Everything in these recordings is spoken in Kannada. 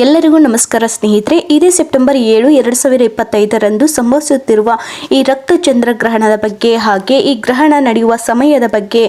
ಎಲ್ಲರಿಗೂ ನಮಸ್ಕಾರ ಸ್ನೇಹಿತರೆ, ಇದೇ ಸೆಪ್ಟೆಂಬರ್ ಏಳು, ಎರಡು ಸಾವಿರ ಇಪ್ಪತ್ತೈದರಂದು ಸಂಭವಿಸುತ್ತಿರುವ ಈ ರಕ್ತ ಚಂದ್ರಗ್ರಹಣದ ಬಗ್ಗೆ ಹಾಗೆ ಈ ಗ್ರಹಣ ನಡೆಯುವ ಸಮಯದ ಬಗ್ಗೆ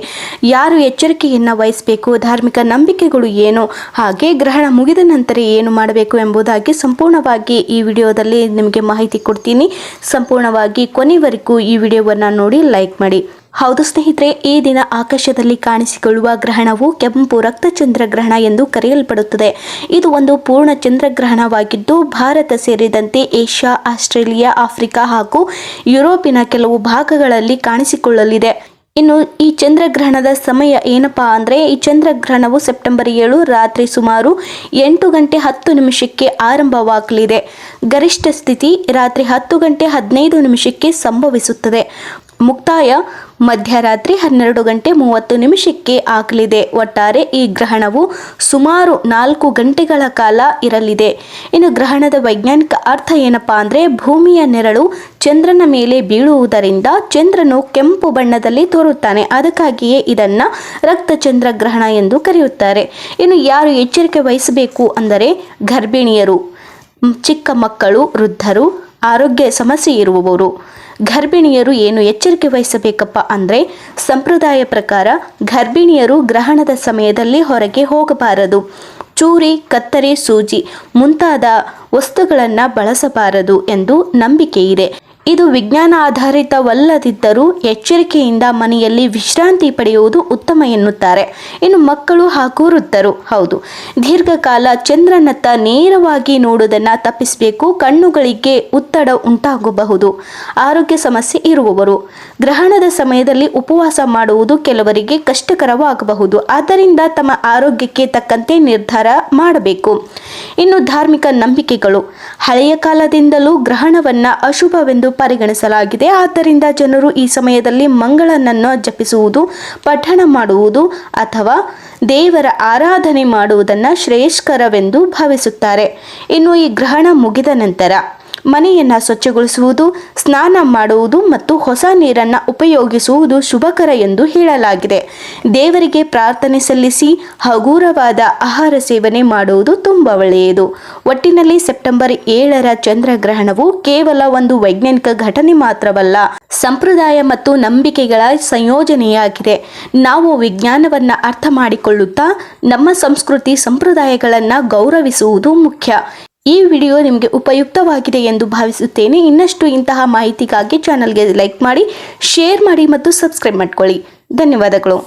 ಯಾರು ಎಚ್ಚರಿಕೆಯನ್ನು ವಹಿಸಬೇಕು, ಧಾರ್ಮಿಕ ನಂಬಿಕೆಗಳು ಏನು, ಹಾಗೆ ಗ್ರಹಣ ಮುಗಿದ ನಂತರ ಏನು ಮಾಡಬೇಕು ಎಂಬುದಾಗಿ ಸಂಪೂರ್ಣವಾಗಿ ಈ ವಿಡಿಯೋದಲ್ಲಿ ನಿಮಗೆ ಮಾಹಿತಿ ಕೊಡ್ತೀನಿ. ಸಂಪೂರ್ಣವಾಗಿ ಕೊನೆವರೆಗೂ ಈ ವಿಡಿಯೋವನ್ನು ನೋಡಿ ಲೈಕ್ ಮಾಡಿ. ಹೌದು ಸ್ನೇಹಿತರೆ, ಈ ದಿನ ಆಕಾಶದಲ್ಲಿ ಕಾಣಿಸಿಕೊಳ್ಳುವ ಗ್ರಹಣವು ಕೆಂಪು ರಕ್ತ ಗ್ರಹಣ ಎಂದು ಕರೆಯಲ್ಪಡುತ್ತದೆ. ಇದು ಒಂದು ಪೂರ್ಣ ಚಂದ್ರಗ್ರಹಣವಾಗಿದ್ದು, ಭಾರತ ಸೇರಿದಂತೆ ಏಷ್ಯಾ, ಆಸ್ಟ್ರೇಲಿಯಾ, ಆಫ್ರಿಕಾ ಹಾಗೂ ಯುರೋಪಿನ ಕೆಲವು ಭಾಗಗಳಲ್ಲಿ ಕಾಣಿಸಿಕೊಳ್ಳಲಿದೆ. ಇನ್ನು ಈ ಚಂದ್ರಗ್ರಹಣದ ಸಮಯ ಏನಪ್ಪಾ ಅಂದರೆ, ಈ ಚಂದ್ರಗ್ರಹಣವು ಸೆಪ್ಟೆಂಬರ್ ಏಳು ರಾತ್ರಿ ಸುಮಾರು ಎಂಟು ಗಂಟೆ ಹತ್ತು ನಿಮಿಷಕ್ಕೆ ಆರಂಭವಾಗಲಿದೆ. ಗರಿಷ್ಠ ಸ್ಥಿತಿ ರಾತ್ರಿ ಹತ್ತು ಗಂಟೆ ಹದಿನೈದು ನಿಮಿಷಕ್ಕೆ ಸಂಭವಿಸುತ್ತದೆ. ಮುಕ್ತಾಯ ಮಧ್ಯರಾತ್ರಿ ಹನ್ನೆರಡು ಗಂಟೆ ಮೂವತ್ತು ನಿಮಿಷಕ್ಕೆ ಆಗಲಿದೆ. ಒಟ್ಟಾರೆ ಈ ಗ್ರಹಣವು ಸುಮಾರು ನಾಲ್ಕು ಗಂಟೆಗಳ ಕಾಲ ಇರಲಿದೆ. ಇನ್ನು ಗ್ರಹಣದ ವೈಜ್ಞಾನಿಕ ಅರ್ಥ ಏನಪ್ಪಾ ಅಂದರೆ ಭೂಮಿಯ ನೆರಳು ಚಂದ್ರನ ಮೇಲೆ ಬೀಳುವುದರಿಂದ ಚಂದ್ರನು ಕೆಂಪು ಬಣ್ಣದಲ್ಲಿ ತೋರುತ್ತಾನೆ. ಅದಕ್ಕಾಗಿಯೇ ಇದನ್ನ ರಕ್ತಚಂದ್ರ ಗ್ರಹಣ ಎಂದು ಕರೆಯುತ್ತಾರೆ. ಇನ್ನು ಯಾರು ಎಚ್ಚರಿಕೆ ವಹಿಸಬೇಕು ಅಂದರೆ ಗರ್ಭಿಣಿಯರು, ಚಿಕ್ಕ ಮಕ್ಕಳು, ವೃದ್ಧರು, ಆರೋಗ್ಯ ಸಮಸ್ಯೆ ಇರುವವರು. ಗರ್ಭಿಣಿಯರು ಏನು ಎಚ್ಚರಿಕೆ ವಹಿಸಬೇಕಪ್ಪ ಅಂದರೆ ಸಂಪ್ರದಾಯ ಪ್ರಕಾರ ಗರ್ಭಿಣಿಯರು ಗ್ರಹಣದ ಸಮಯದಲ್ಲಿ ಹೊರಗೆ ಹೋಗಬಾರದು. ಚೂರಿ, ಕತ್ತರಿ, ಸೂಜಿ ಮುಂತಾದ ವಸ್ತುಗಳನ್ನು ಬಳಸಬಾರದು ಎಂದು ನಂಬಿಕೆ ಇದೆ. ಇದು ವಿಜ್ಞಾನ ಆಧಾರಿತವಲ್ಲದಿದ್ದರೂ ಎಚ್ಚರಿಕೆಯಿಂದ ಮನೆಯಲ್ಲಿ ವಿಶ್ರಾಂತಿ ಪಡೆಯುವುದು ಉತ್ತಮ ಎನ್ನುತ್ತಾರೆ. ಇನ್ನು ಮಕ್ಕಳು ಹಾಗೂ ವೃದ್ಧರು, ಹೌದು. ದೀರ್ಘಕಾಲ ಚಂದ್ರನತ್ತ ನೇರವಾಗಿ ನೋಡುವುದನ್ನು ತಪ್ಪಿಸಬೇಕು, ಕಣ್ಣುಗಳಿಗೆ ಒತ್ತಡ ಉಂಟಾಗಬಹುದು. ಆರೋಗ್ಯ ಸಮಸ್ಯೆ ಇರುವವರು. ಗ್ರಹಣದ ಸಮಯದಲ್ಲಿ ಉಪವಾಸ ಮಾಡುವುದು ಕೆಲವರಿಗೆ ಕಷ್ಟಕರವಾಗಬಹುದು. ಆದ್ದರಿಂದ ತಮ್ಮ ಆರೋಗ್ಯಕ್ಕೆ ತಕ್ಕಂತೆ ನಿರ್ಧಾರ ಮಾಡಬೇಕು. ಇನ್ನು ಧಾರ್ಮಿಕ ನಂಬಿಕೆಗಳು. ಹಳೆಯ ಕಾಲದಿಂದಲೂ ಗ್ರಹಣವನ್ನು ಅಶುಭವೆಂದು ಪರಿಗಣಿಸಲಾಗಿದೆ. ಆದ್ದರಿಂದ ಜನರು ಈ ಸಮಯದಲ್ಲಿ ಮಂಗಳನನ್ನು ಜಪಿಸುವುದು, ಪಠಣ ಮಾಡುವುದು ಅಥವಾ ದೇವರ ಆರಾಧನೆ ಮಾಡುವುದನ್ನು ಶ್ರೇಯಸ್ಕರವೆಂದು ಭಾವಿಸುತ್ತಾರೆ. ಇನ್ನು ಈ ಗ್ರಹಣ ಮುಗಿದ ನಂತರ ಮನೆಯನ್ನು ಸ್ವಚ್ಛಗೊಳಿಸುವುದು, ಸ್ನಾನ ಮಾಡುವುದು ಮತ್ತು ಹೊಸ ನೀರನ್ನು ಉಪಯೋಗಿಸುವುದು ಶುಭಕರ ಎಂದು ಹೇಳಲಾಗಿದೆ. ದೇವರಿಗೆ ಪ್ರಾರ್ಥನೆ ಸಲ್ಲಿಸಿ ಹಗೂರವಾದ ಆಹಾರ ಸೇವನೆ ಮಾಡುವುದು ತುಂಬ ಒಳ್ಳೆಯದು. ಒಟ್ಟಿನಲ್ಲಿ ಸೆಪ್ಟೆಂಬರ್ ಏಳರ ಚಂದ್ರಗ್ರಹಣವು ಕೇವಲ ಒಂದು ವೈಜ್ಞಾನಿಕ ಘಟನೆ ಮಾತ್ರವಲ್ಲ, ಸಂಪ್ರದಾಯ ಮತ್ತು ನಂಬಿಕೆಗಳ ಸಂಯೋಜನೆಯಾಗಿದೆ. ನಾವು ವಿಜ್ಞಾನವನ್ನು ಅರ್ಥ ಮಾಡಿಕೊಳ್ಳುತ್ತಾ ನಮ್ಮ ಸಂಸ್ಕೃತಿ ಸಂಪ್ರದಾಯಗಳನ್ನು ಗೌರವಿಸುವುದು ಮುಖ್ಯ. ಈ ವಿಡಿಯೋ ನಿಮಗೆ ಉಪಯುಕ್ತವಾಗಿದೆ ಎಂದು ಭಾವಿಸುತ್ತೇನೆ. ಇನ್ನಷ್ಟು ಇಂತಹ ಮಾಹಿತಿಗಾಗಿ ಚಾನಲ್ಗೆ ಲೈಕ್ ಮಾಡಿ ಶೇರ್ ಮಾಡಿ ಮತ್ತು ಸಬ್ಸ್ಕ್ರೈಬ್ ಮಾಡ್ಕೊಳ್ಳಿ. ಧನ್ಯವಾದಗಳು.